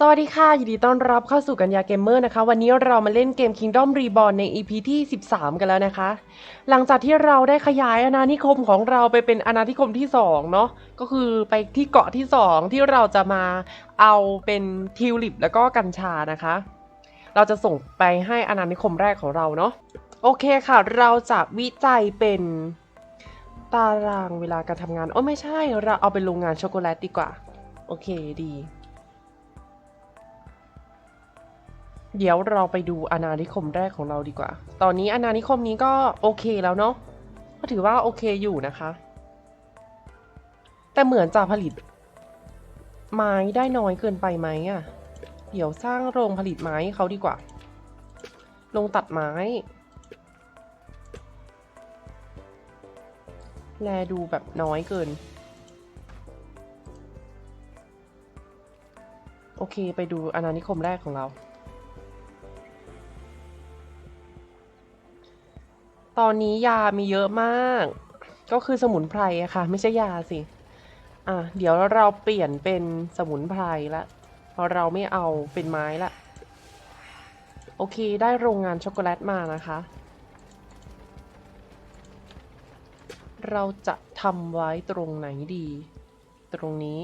สวัสดีค่ะยินดีต้อนรับเข้าสู่กัญญาเกมเมอร์นะคะ วันนี้เรามาเล่นเกม Kingdom Reborn ใน EP ที่ 13 กันแล้วนะคะ หลังจากที่เราได้ขยายอาณานิคมของเราไปเป็นอาณานิคมที่ 2 เนาะก็คือไปที่เกาะที่ 2 ที่เราจะมาเอาเป็นทิวลิปแล้วก็กัญชานะคะ เราจะส่งไปให้อาณานิคมแรกของเราเนาะโอเคค่ะ เราจะวิจัยเป็นตารางเวลาการทำงานโอ้ไม่ใช่เราเอาเป็นโรงงานช็อกโกแลตดีกว่า โอเคดี เดี๋ยวเราไปดูอาณานิคมแรกของเราดีกว่า ตอนนี้อาณานิคมนี้ก็โอเคแล้วเนาะ ก็ถือว่าโอเคอยู่นะคะ แต่เหมือนจะผลิต ไม้ได้น้อยเกินไปไหมอะ่ะ เดี๋ยวสร้างโรงผลิตไม้เขาดีกว่าลงตัดไม้ แลดูแบบน้อยเกิน โอเคไปดูอาณานิคมแรกของเรา ตอนนี้ยามีเยอะมาก ก็คือสมุนไพรอะค่ะ ไม่ใช่ยาสิ อะ เดี๋ยวเราเปลี่ยนเป็นสมุนไพรละเพราะเราไม่เอาเป็นไม้ละ โอเค ได้โรงงานช็อกโกแลตมานะคะ เราจะทำไว้ตรงไหนดี ตรงนี้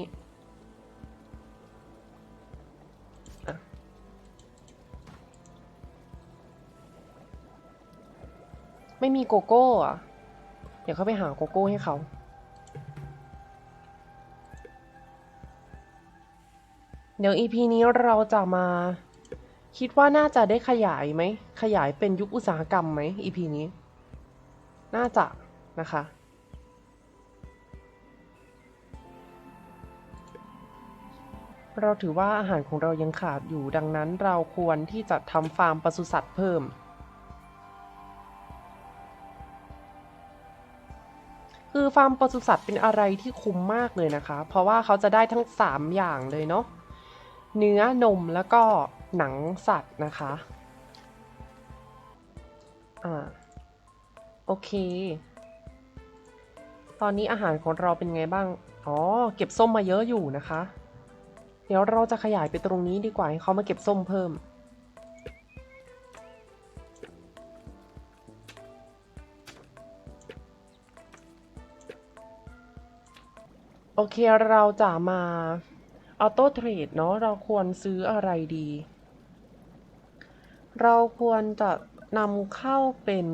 ไม่มีโกโก้อะเดี๋ยวเขาไปหาโกโก้ให้เขาเดี๋ยว EP นี้เราจะมา คิดว่าน่าจะได้ขยายไหม ขยายเป็นยุคอุตสาหกรรมไหม EP นี้ น่าจะนะคะ เราถือว่าอาหารของเรายังขาดอยู่ดังนั้นเราควรที่จะทำฟาร์มปศุสัตว์เพิ่ม คือฟาร์มปศุสัตว์เป็นอะไรที่คุ้มมากเลยนะคะ เพราะว่าเขาจะได้ทั้ง 3 อย่างเลยเนาะเนื้อนมแล้วก็หนังสัตว์นะคะอ่าโอเค ตอนนี้อาหารของเราเป็นไงบ้าง อ๋อ เก็บส้มมาเยอะอยู่นะคะ เดี๋ยวเราจะขยายไปตรงนี้ดีกว่าให้เขามาเก็บส้มเพิ่ม เคเราจะมาออโต้เทรดเนาะเราควรซื้ออะไรดี เราควรจะนำเข้าเป็น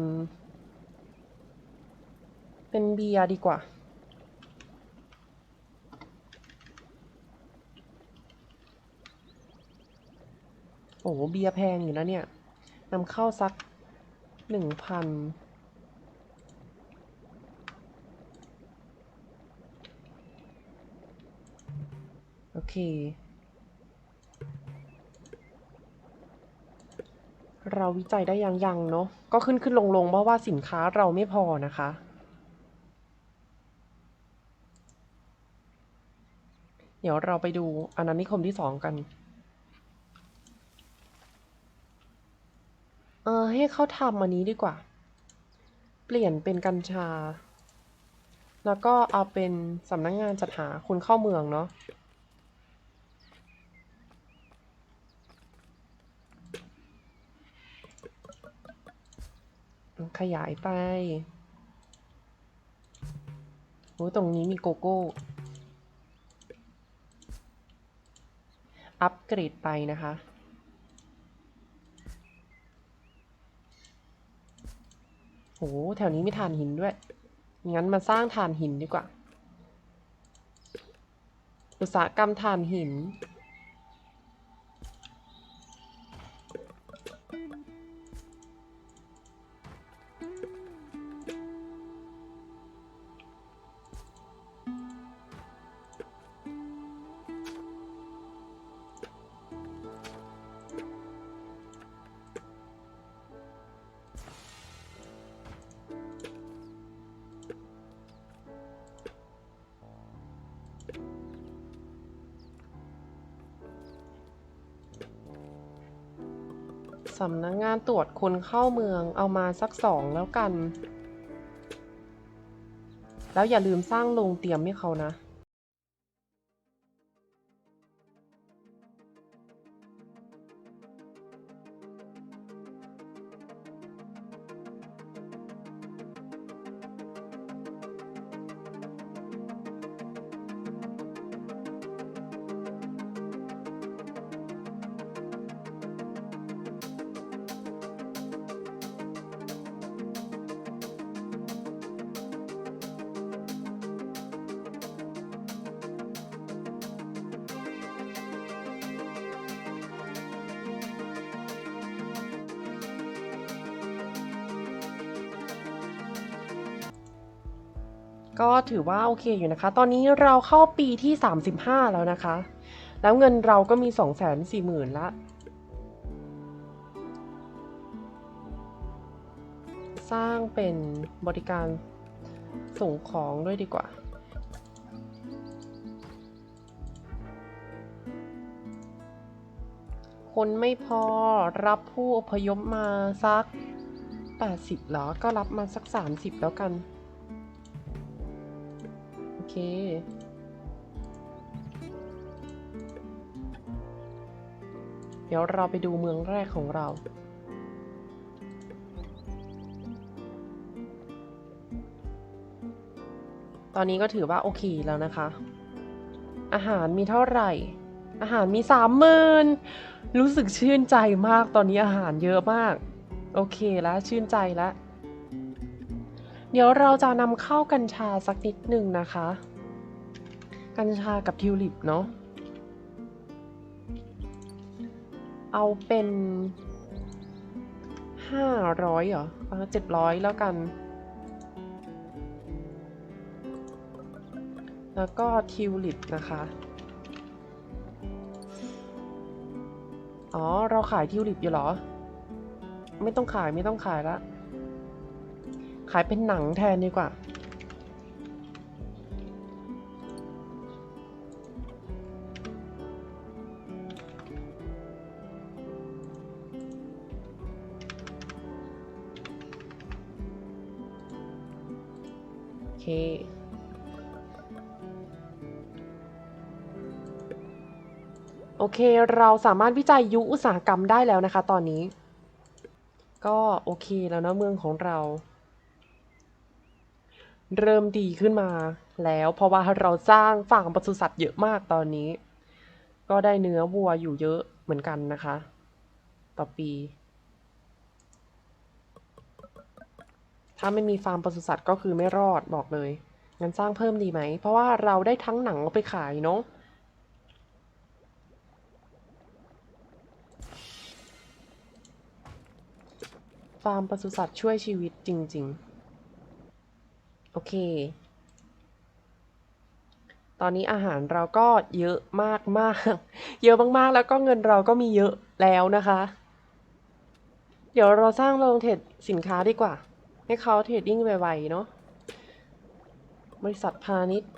เป็นเบียร์ดีกว่า โอ้โหเบียร์แพงอยู่นะเนี่ยนำเข้าสักหนึ่งพัน เค เราวิจัยได้ยังยังเนาะก็ขึ้นขึ้นลงลงเพราะว่าสินค้าเราไม่พอนะคะ เดี๋ยวเราไปดูอาณานิคมที่สองกันเออให้เขาทำอันนี้ดีกว่า เปลี่ยนเป็นกัญชา แล้วก็เอาเป็นสำนักงงานจัดหาคนเข้าเมืองเนาะ ขยายไปโอ้ตรงนี้มีโกโก้ อัปเกรดไปนะคะโหแถวนี้มีถ่านหินด้วย งั้นมาสร้างถ่านหินดีกว่า อุตสาหกรรมถ่านหิน สำนักงงานตรวจคนเข้าเมืองเอามาสักสองแล้วกัน แล้วอย่าลืมสร้างโรงเตรียมให้เขานะ ก็ถือว่าโอเคอยู่นะคะ ตอนนี้เราเข้าปีที่ 35 แล้วนะคะ แล้วเงินเราก็มี 2 4 0 0 0 0ละสร้างเป็นบริการส่งของด้วยดีกว่า คนไม่พอรับผู้อพยพมาสัก 80เหรอ ก็รับมาสัก 30 แล้วกัน เคเดี๋ยวเราไปดูเมืองแรกของเรา ตอนนี้ก็ถือว่าโอเคแล้วนะคะ อาหารมีเท่าไหร่ อาหารมีสามหมื่นรู้สึกชื่นใจมาก ตอนนี้อาหารเยอะมาก โอเคแล้วชื่นใจแล้ว เดี๋ยวเราจะนำเข้ากัญชาสักนิดหนึ่งนะคะ กัญชากับทิวลิปเนาะเอาเป็นห้าร้อยเหรอเจ็ดร้อยแล้วกัน แล้วก็ทิวลิปนะคะ อ๋อ เราขายทิวลิปอยู่เหรอ ไม่ต้องขายไม่ต้องขายละ ขายเป็นหนังแทนดีกว่า เค เราสามารถวิจัยยุอุตสาหกรรมได้แล้วนะคะ ตอนนี้ ก็โอเคแล้วนะเมืองของเรา เริ่มดีขึ้นมาแล้ว เพราะว่าเราสร้างฟาร์มปศุสัตว์เยอะมากตอนนี้ ก็ได้เนื้อวัวอยู่เยอะเหมือนกันนะคะ ต่อปี ถ้าไม่มีฟาร์มปศุสัตว์ก็คือไม่รอดบอกเลยงั้นสร้างเพิ่มดีไหม เพราะว่าเราได้ทั้งหนังเอาไปขายเนาะ ฟาร์มปศุสัตว์ช่วยชีวิตจริง ๆ โอเค ตอนนี้อาหารเราก็เยอะมากมากเยอะมากๆ แล้วก็เงินเราก็มีเยอะแล้วนะคะ เดี๋ยวเราสร้างโรงเทรดสินค้าดีกว่า ให้เขาเทรดดิ้งไวๆเนาะบริษัทพาณิชย์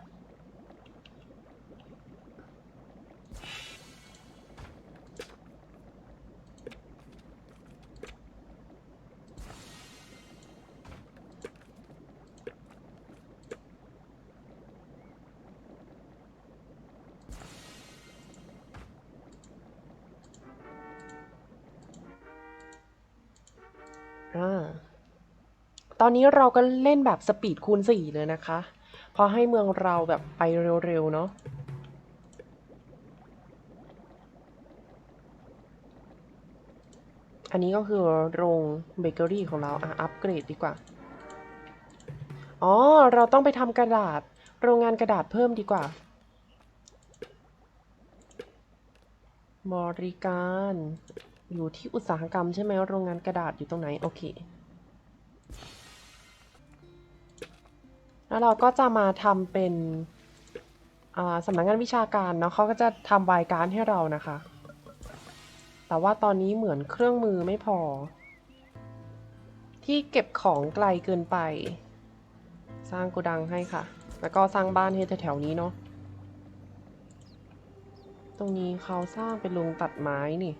อ่าตอนนี้เราก็เล่นแบบสปีดคูณสี่เลยนะคะพราะให้เมืองเราแบบไปเร็วๆเนาะอันนี้ก็คือโรงเบเกอรี่ของเราอะอัปเกรดดีกว่า อ๋อ เราต้องไปทำกระดาษ โรงงานกระดาษเพิ่มดีกว่า บริการ อยู่ที่อุตสาหกรรมใช่ไหมโรงงานกระดาษอยู่ตรงไหน โอเค แล้วเราก็จะมาทำเป็นสำนักงานวิชาการเนาะเขาก็จะทำวายการให้เรานะคะ แต่ว่าตอนนี้เหมือนเครื่องมือไม่พอ ที่เก็บของไกลเกินไป สร้างโกดังให้ค่ะ แล้วก็สร้างบ้านให้แถวๆนี้เนาะ ตรงนี้เขาสร้างเป็นโรงตัดไม้นี่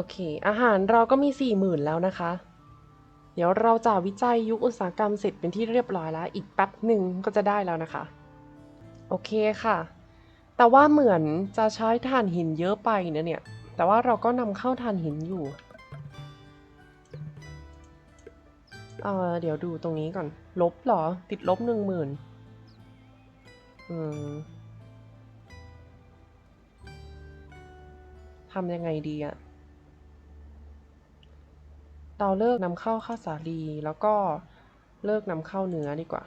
โอเค อาหารเราก็มีสี่หมื่นแล้วนะคะ เดี๋ยวเราจะวิจัยยุคอุตสาหกรรมเสร็จเป็นที่เรียบร้อยแล้ว อีกแป๊บหนึ่งก็จะได้แล้วนะคะ โอเคค่ะ แต่ว่าเหมือนจะใช้ถ่านหินเยอะไปนะเนี่ย แต่ว่าเราก็นำเข้าถ่านหินอยู่ เออเดี๋ยวดูตรงนี้ก่อน ลบหรอ ติดลบหนึ่งหมื่นอืมทำยังไงดีอะ เราเลิกนำเข้าข้าวสาลี แล้วก็เลิกนำเข้าเนื้อดีกว่า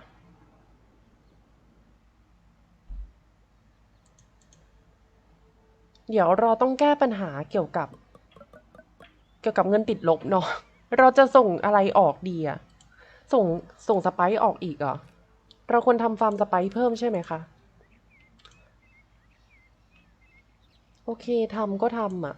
เดี๋ยวเราต้องแก้ปัญหาเกี่ยวกับ เกี่ยวกับเงินติดลบเนาะ เราจะส่งอะไรออกดีอะส่งส่งสไปซ์ออกอีกเหรอ เราควรทำฟาร์มสไปซ์เพิ่มใช่ไหมคะ โอเคทำก็ทำอะ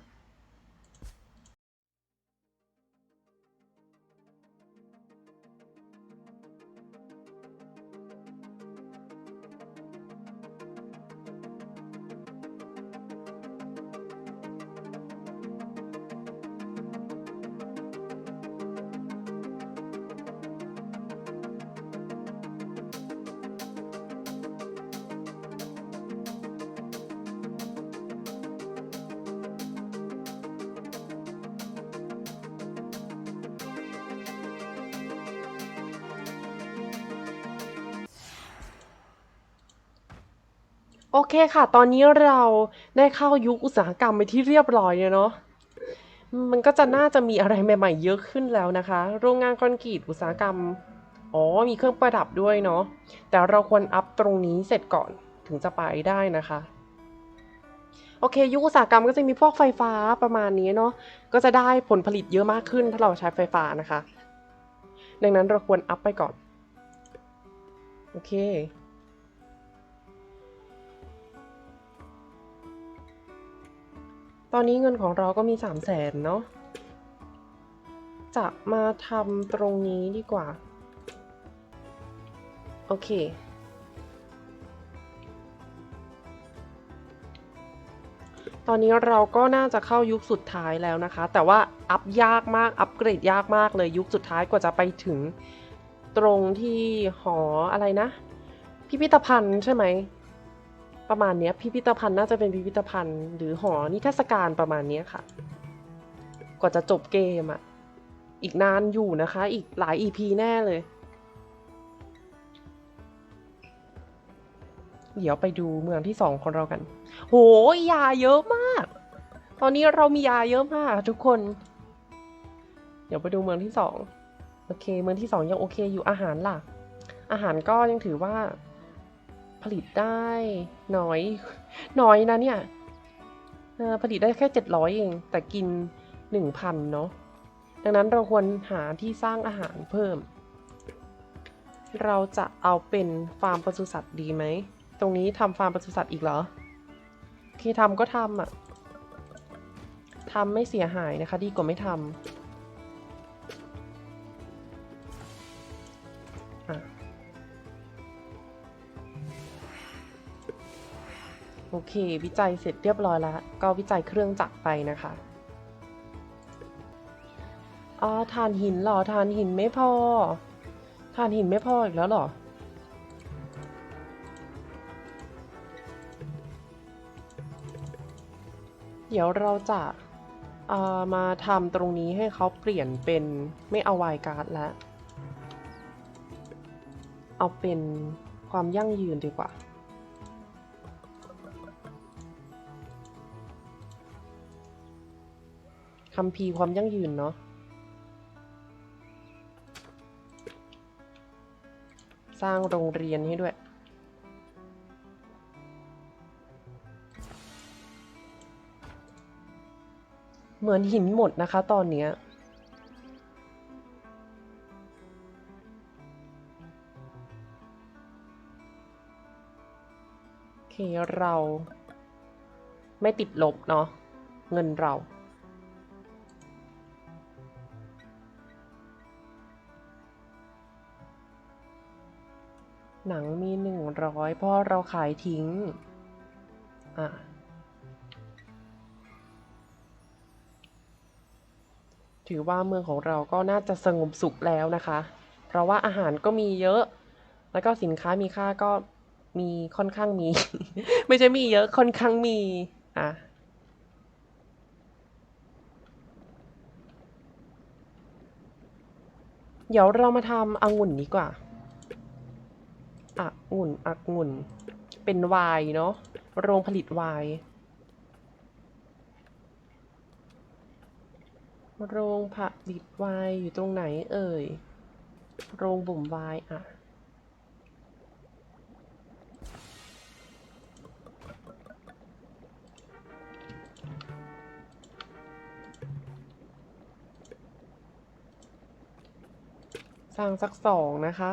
โอเคค่ะ ตอนนี้เราได้เข้ายุคอุตสาหกรรมไปที่เรียบร้อยเนาะ มันก็จะน่าจะมีอะไรใหม่ ๆ เยอะขึ้นแล้วนะคะ โรงงานคอนกรีตอุตสาหกรรม อ๋อ มีเครื่องประดับด้วยเนาะ แต่เราควรอัพตรงนี้เสร็จก่อนถึงจะไปได้นะคะ โอเค ยุคอุตสาหกรรมก็จะมีพวกไฟฟ้าประมาณนี้เนาะ ก็จะได้ผลผลิตเยอะมากขึ้นถ้าเราใช้ไฟฟ้านะคะ ดังนั้นเราควรอัพไปก่อน โอเค ตอนนี้เงินของเราก็มีสามแสนเนาะ จะมาทำตรงนี้ดีกว่า โอเค ตอนนี้เราก็น่าจะเข้ายุคสุดท้ายแล้วนะคะ แต่ว่าอัพยากมาก อัพเกรดยากมากเลยยุคสุดท้ายกว่าจะไปถึงตรงที่หออะไรนะ พิพิธภัณฑ์ใช่ไหม ประมาณเนี้ยพิพิธภัณฑ์น่าจะเป็นพิพิธภัณฑ์ หรือหอนิทรรศการประมาณนี้ค่ะ กว่าจะจบเกมอะ่ะ อีกนานอยู่นะคะ อีกหลาย EP แน่เลย เดี๋ยวไปดูเมืองที่สองของเรากัน โหยาเยอะมาก ตอนนี้เรามียาเยอะมากทุกคน เดี๋ยวไปดูเมืองที่สองโอเค เมืองที่สองยังโอเคอยู่อาหารล่ะ อาหารก็ยังถือว่า ผลิตได้น้อยน้อยนะเนี่ยผลิตได้แค่เจ็ดร้อยเอง แต่กินหนึ่งพันเนาะดังนั้นเราควรหาที่สร้างอาหารเพิ่ม เราจะเอาเป็นฟาร์มปศุสัตว์ดีไหม ตรงนี้ทำฟาร์มปศุสัตว์อีกเหรอโอเคทำก็ทำอะทำไม่เสียหายนะคะ ดีกว่าไม่ทำ โอเค วิจัยเสร็จเรียบร้อยแล้ว ก็วิจัยเครื่องจักรไปนะคะอ๋อถ่านหินเหรอถ่านหินไม่พอถ่านหินไม่พออีกแล้วเหรอ เดี๋ยวเราจะเอ่อมาทำตรงนี้ให้เขาเปลี่ยนเป็นไม่เอาไวการ์ดแล้ว เอาเป็นความยั่งยืนดีกว่า คัมภีร์ความยั่งยืนเนาะสร้างโรงเรียนให้ด้วย เหมือนหินหมดนะคะตอนเนี้ยโอเคเราไม่ติดลบเนาะเงินเรา หนังมีหนึ่งร้อยเพราะเราขายทิ้ง อะถือว่าเมืองของเราก็น่าจะสงบสุขแล้วนะคะ เพราะว่าอาหารก็มีเยอะ แล้วก็สินค้ามีค่าก็มีค่อนข้างมี ไม่ใช่มีเยอะค่อนข้างมี อะ เดี๋ยวเรามาทำองุ่นดีกว่า องุ่นอักงุ่น เป็นไวน์เนาะโรงผลิตไวน์โรงผลิตไวน์อยู่ตรงไหนเอ่ย โรงบ่มไวน์อะสร้างสักสองนะคะ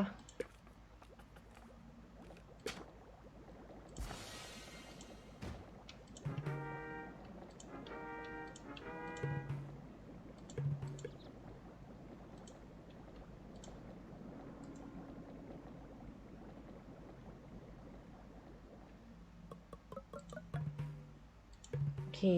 เค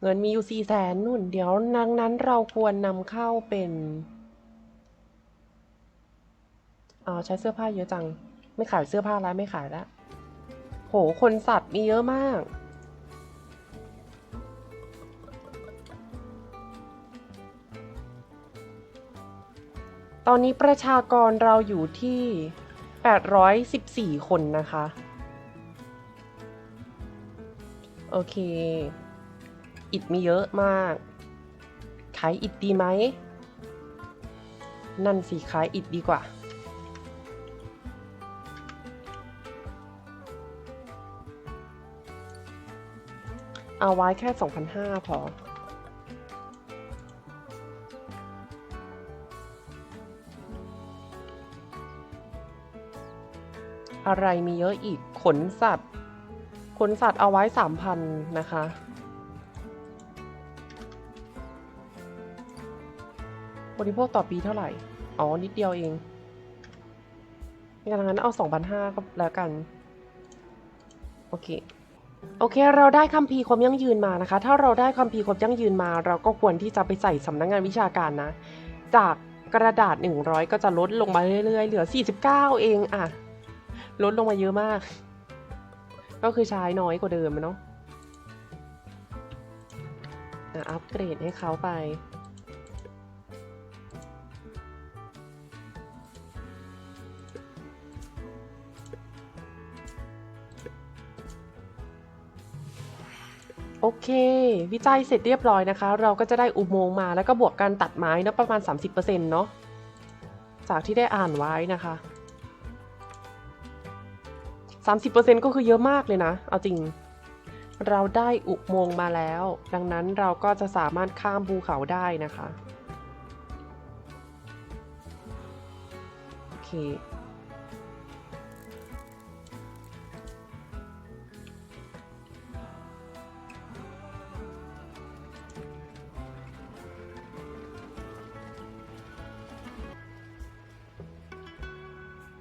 เงินมีอยู่สี่แสนนุ่น เดี๋ยวดังนั้นเราควรนำเข้าเป็นอ่าใช้เสื้อผ้าเยอะจัง ไม่ขายเสื้อผ้าแล้วไม่ขายแล้วโห คนสัตว์มีเยอะมาก ตอนนี้ประชากรเราอยู่ที่ 814 คนนะคะ โอเค อิดมีเยอะมาก ขายอิดดีไหม นั่นสิขายอิดดีกว่า เอาไว้แค่ 2,500 พอ อะไรมีเยอะอีกขนสัตว์ ขนสัตว์เอาไว้3,000นะคะ บริโภคต่อปีเท่าไหร่ อ๋อ นิดเดียวเองงั้นเอา2,500ก็แล้วกัน โอเค โอเค เราได้คัมภีร์ความยั่งยืนมานะคะ ถ้าเราได้คัมภีร์ความยั่งยืนมา เราก็ควรที่จะไปใส่สำนักงานวิชาการนะ จากกระดาษ 100 ก็จะลดลงมาเรื่อยๆ เหลือ 49 เองอะ ลดลงมาเยอะมาก ก็คือใช้น้อยกว่าเดิมอะเนาะอัปเกรดให้เขาไป โอเค วิจัยเสร็จเรียบร้อยนะคะ เราก็จะได้อุโมงค์มาแล้วก็บวกการตัดไม้นะประมาณ 30%เนาะจากที่ได้อ่านไว้นะคะ 30%ก็คือเยอะมากเลยนะ เอาจริง เราได้อุโมงค์มาแล้ว ดังนั้นเราก็จะสามารถข้ามภูเขาได้นะคะ โอเค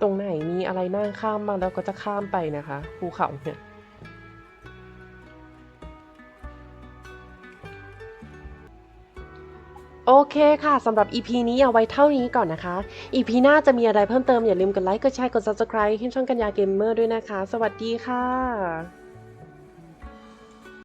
ตรงไหนมีอะไรน่าข้ามบ้างแล้วก็จะข้ามไปนะคะภูเขาเนี่ยโอเคค่ะสำหรับ EP นี้เอาไว้เท่านี้ก่อนนะคะ EP หน้าจะมีอะไรเพิ่มเติมอย่าลืมกดไลค์ กดแชร์ กด Subscribe ให้ช่องกัญญาเกมเมอร์ด้วยนะคะ สวัสดีค่ะ